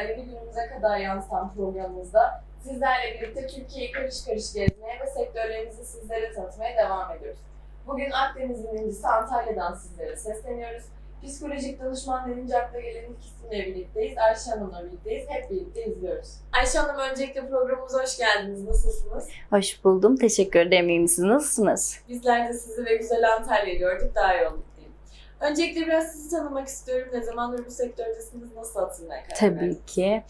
hayallerini günümüze kadar yansıtan programımızda sizlerle birlikte Türkiye'yi karış karış gezmeye ve sektörlerimizi sizlere tanıtmaya devam ediyoruz. Bugün Akdeniz'in incisi Antalya'dan sizlere sesleniyoruz. Psikolojik danışman denince akla gelen ilk isimle birlikteyiz. Ayşe Hanım'la birlikteyiz. Hep birlikte izliyoruz. Ayşe Hanım öncelikle programımıza hoş geldiniz. Nasılsınız? Hoş buldum. Teşekkür ederim. İyi misiniz? Nasılsınız? Bizler de sizi ve güzel Antalya'yı gördük. Daha iyi olduk. Öncelikle biraz sizi tanımak istiyorum. Ne zamandır bu sektördesiniz? Nasıl atılmaya karar Tabii ki.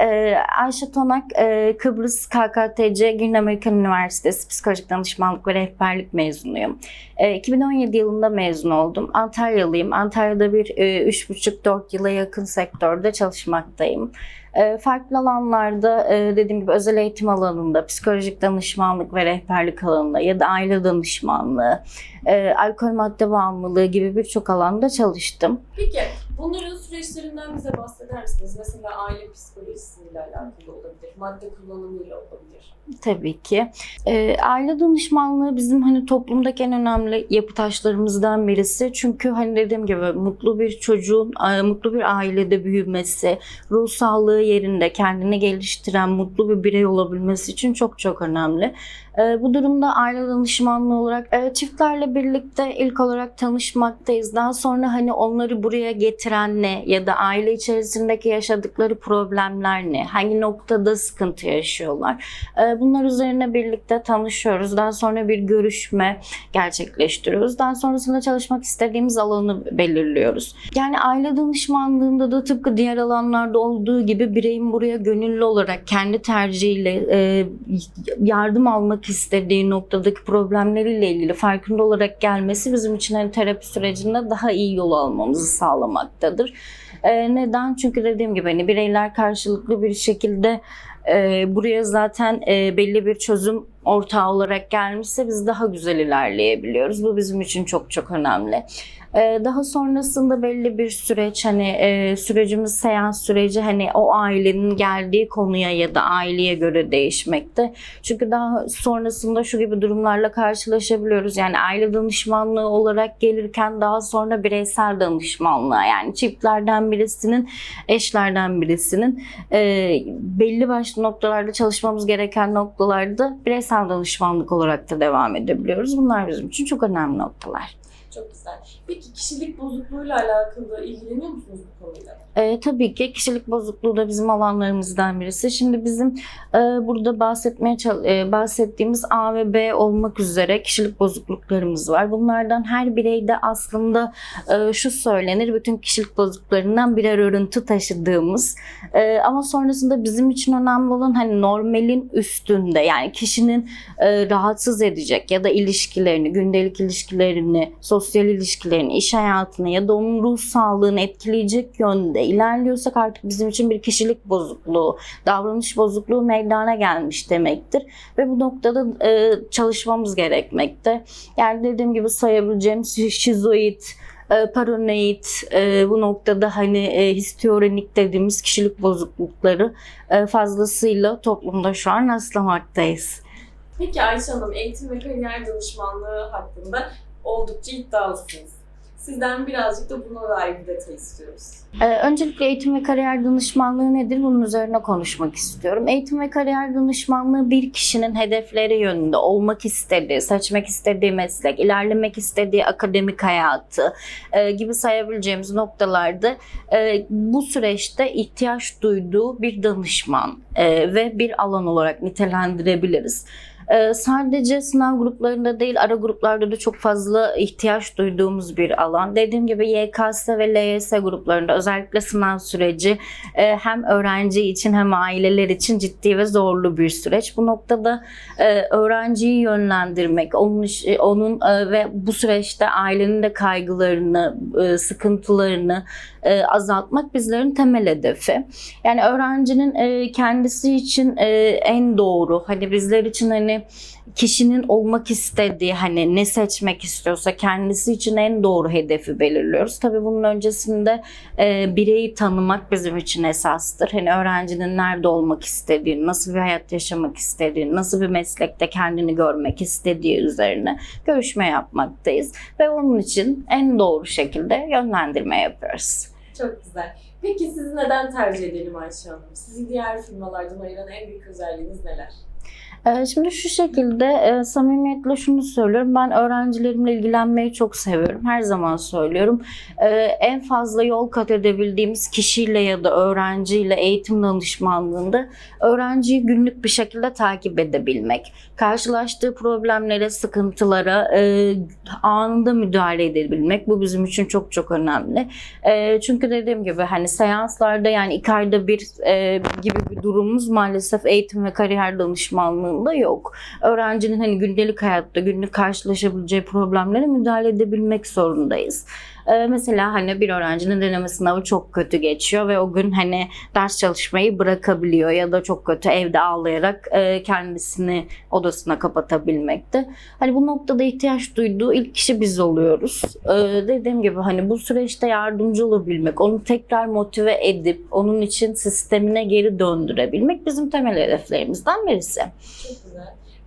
Ee, Ayşe Tonak, e, Kıbrıs KKTC Güney Amerikan Üniversitesi Psikolojik Danışmanlık ve Rehberlik mezunuyum. E, 2017 yılında mezun oldum. Antalyalıyım. Antalya'da bir e, 3,5-4 yıla yakın sektörde çalışmaktayım. E, farklı alanlarda e, dediğim gibi özel eğitim alanında, psikolojik danışmanlık ve rehberlik alanında ya da aile danışmanlığı, e, alkol madde bağımlılığı gibi birçok alanda çalıştım. Peki bunların süreçlerinden bize bahseder misiniz? Mesela aile psikolojisiyle alakalı olabilir, madde kullanımıyla olabilir. Tabii ki. Ee, aile danışmanlığı bizim hani toplumdaki en önemli yapı taşlarımızdan birisi. Çünkü hani dediğim gibi mutlu bir çocuğun e, mutlu bir ailede büyümesi, ruh sağlığı yerinde kendini geliştiren mutlu bir birey olabilmesi için çok çok önemli. Ee, bu durumda aile danışmanlığı olarak e, çiftlerle birlikte ilk olarak tanışmaktayız. Daha sonra hani onları buraya getiren ne ya da aile içerisindeki yaşadıkları problemler ne? Hangi noktada sıkıntı yaşıyorlar? Ee, Bunlar üzerine birlikte tanışıyoruz. Daha sonra bir görüşme gerçekleştiriyoruz. Daha sonrasında çalışmak istediğimiz alanı belirliyoruz. Yani aile danışmanlığında da tıpkı diğer alanlarda olduğu gibi bireyin buraya gönüllü olarak kendi tercihiyle e, yardım almak istediği noktadaki problemleriyle ilgili farkında olarak gelmesi bizim için hani terapi sürecinde daha iyi yol almamızı sağlamaktadır. E, neden? Çünkü dediğim gibi hani bireyler karşılıklı bir şekilde e, buraya zaten e, belli bir çözüm ortağı olarak gelmişse biz daha güzel ilerleyebiliyoruz. Bu bizim için çok çok önemli. E, daha sonrasında belli bir süreç hani e, sürecimiz seans süreci hani o ailenin geldiği konuya ya da aileye göre değişmekte. Çünkü daha sonrasında şu gibi durumlarla karşılaşabiliyoruz. Yani aile danışmanlığı olarak gelirken daha sonra bireysel danışmanlığa yani çiftlerden birisinin eşlerden birisinin e, belli başlı noktalarda çalışmamız gereken noktalarda bireysel danışmanlık olarak da devam edebiliyoruz. Bunlar bizim için çok önemli noktalar. Çok güzel. Peki kişilik bozukluğuyla alakalı ilgileniyor musunuz bu konuyla? E, tabii ki kişilik bozukluğu da bizim alanlarımızdan birisi. Şimdi bizim e, burada bahsetmeye e, bahsettiğimiz A ve B olmak üzere kişilik bozukluklarımız var. Bunlardan her bireyde aslında e, şu söylenir, bütün kişilik bozukluklarından birer örüntü taşıdığımız. E, ama sonrasında bizim için önemli olan hani normalin üstünde yani kişinin e, rahatsız edecek ya da ilişkilerini, gündelik ilişkilerini, sosyal ilişkilerini, iş hayatını ya da onun ruh sağlığını etkileyecek yönde ilerliyorsak artık bizim için bir kişilik bozukluğu, davranış bozukluğu meydana gelmiş demektir. Ve bu noktada e, çalışmamız gerekmekte. Yani dediğim gibi sayabileceğim şi- şizoid, e, paranoid, e, bu noktada hani e, histiyorenik dediğimiz kişilik bozuklukları fazlasıyla toplumda şu an rastlamaktayız. Peki Ayşe Hanım eğitim ve kariyer danışmanlığı hakkında oldukça iddialısınız. Sizden birazcık da buna dair bir detay istiyoruz. Ee, öncelikle eğitim ve kariyer danışmanlığı nedir? Bunun üzerine konuşmak istiyorum. Eğitim ve kariyer danışmanlığı bir kişinin hedefleri yönünde olmak istediği, seçmek istediği meslek, ilerlemek istediği akademik hayatı e, gibi sayabileceğimiz noktalarda e, bu süreçte ihtiyaç duyduğu bir danışman e, ve bir alan olarak nitelendirebiliriz. Ee, sadece sınav gruplarında değil ara gruplarda da çok fazla ihtiyaç duyduğumuz bir alan. Dediğim gibi YKS ve LYS gruplarında özellikle sınav süreci e, hem öğrenci için hem aileler için ciddi ve zorlu bir süreç. Bu noktada e, öğrenciyi yönlendirmek, onun e, onun ve bu süreçte ailenin de kaygılarını, sıkıntılarını azaltmak bizlerin temel hedefi. Yani öğrencinin kendisi için en doğru, hani bizler için hani kişinin olmak istediği hani ne seçmek istiyorsa kendisi için en doğru hedefi belirliyoruz. Tabii bunun öncesinde e, bireyi tanımak bizim için esastır. Hani öğrencinin nerede olmak istediğini, nasıl bir hayat yaşamak istediğini, nasıl bir meslekte kendini görmek istediği üzerine görüşme yapmaktayız ve onun için en doğru şekilde yönlendirme yapıyoruz. Çok güzel. Peki sizi neden tercih edelim Ayşe Hanım? Sizi diğer firmalardan ayıran en büyük özelliğiniz neler? Ee, Şimdi şu şekilde e, samimiyetle şunu söylüyorum. Ben öğrencilerimle ilgilenmeyi çok seviyorum. Her zaman söylüyorum. Ee, En fazla yol kat edebildiğimiz kişiyle ya da öğrenciyle eğitim danışmanlığında öğrenciyi günlük bir şekilde takip edebilmek. Karşılaştığı problemlere, sıkıntılara e, anında müdahale edebilmek. Bu bizim için çok çok önemli. E, Çünkü dediğim gibi hani seanslarda yani iki bir gibi bir durumumuz maalesef eğitim ve kariyer danışmanlığında yok. Öğrencinin hani gündelik hayatta günlük karşılaşabileceği problemlere müdahale edebilmek zorundayız. Ee, mesela hani bir öğrencinin deneme sınavı çok kötü geçiyor ve o gün hani ders çalışmayı bırakabiliyor ya da çok kötü evde ağlayarak e, kendisini odasına kapatabilmekte. Hani bu noktada ihtiyaç duyduğu ilk kişi biz oluyoruz. Ee, dediğim gibi hani bu süreçte yardımcı olabilmek, onu tekrar motive edip onun için sistemine geri döndürebilmek bizim temel hedeflerimizden birisi. Çok.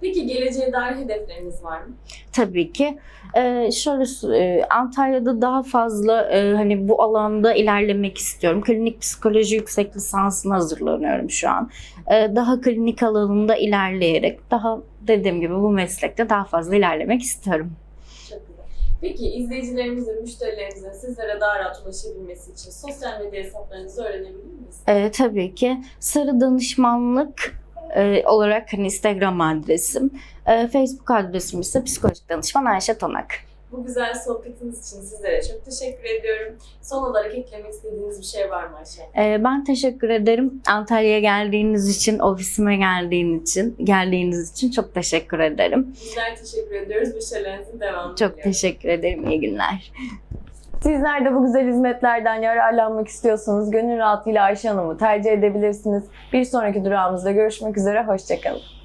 Peki geleceğe dair hedefleriniz var mı? Tabii ki. Ee, şöyle e, Antalya'da daha fazla e, hani bu alanda ilerlemek istiyorum. Klinik psikoloji yüksek lisansına hazırlanıyorum şu an. Ee, daha klinik alanında ilerleyerek daha dediğim gibi bu meslekte daha fazla ilerlemek istiyorum. Çok güzel. Peki izleyicilerimizin, müşterilerimizin sizlere daha rahat ulaşabilmesi için sosyal medya hesaplarınızı öğrenebilir miyiz? Ee, tabii ki sarı danışmanlık e, olarak hani Instagram adresim, e, Facebook adresim ise psikolojik danışman Ayşe Tonak. Bu güzel sohbetiniz için sizlere çok teşekkür ediyorum. Son olarak eklemek istediğiniz bir şey var mı Ayşe? Ee, Ben teşekkür ederim. Antalya'ya geldiğiniz için, ofisime geldiğin için, geldiğiniz için çok teşekkür ederim. Bizler teşekkür ediyoruz. Başarılarınızın devamını Çok diliyorum. teşekkür ederim. İyi günler. Sizler de bu güzel hizmetlerden yararlanmak istiyorsanız gönül rahatlığıyla Ayşe Hanım'ı tercih edebilirsiniz. Bir sonraki durağımızda görüşmek üzere. Hoşçakalın.